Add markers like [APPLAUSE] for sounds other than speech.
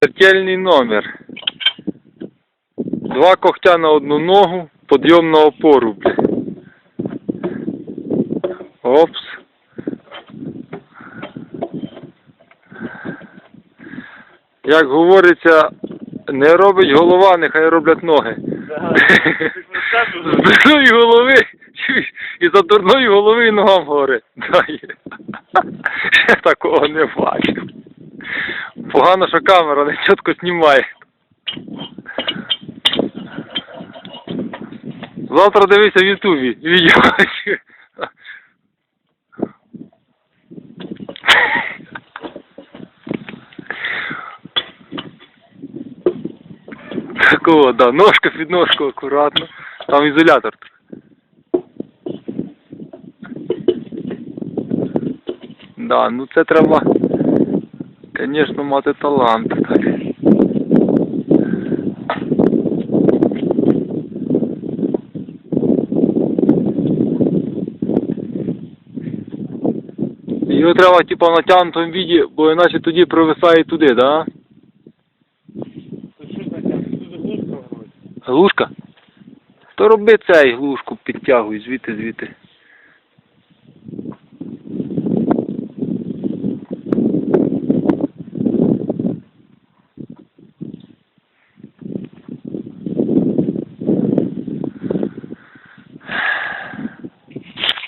Смертельний номер. Два когтя на одну ногу, подйом на опору. Опс. Як говориться, не робить голова, нехай роблять ноги. [LAUGHS] З дурної голови і за дурної голови і ногам горе. [LAUGHS] Я такого не бачив. Погано, що камера не чітко знімає. Завтра дивися в Ютубі відео. Такого, да, ножка під ножку акуратно. Там ізолятор. Да, ну це треба, звісно, мати талант. Його треба, типа, в натягнутому віді, бо іначе тоді провисає туди, да? Глушка? То роби цей глушку, підтягуй звідти, звідти.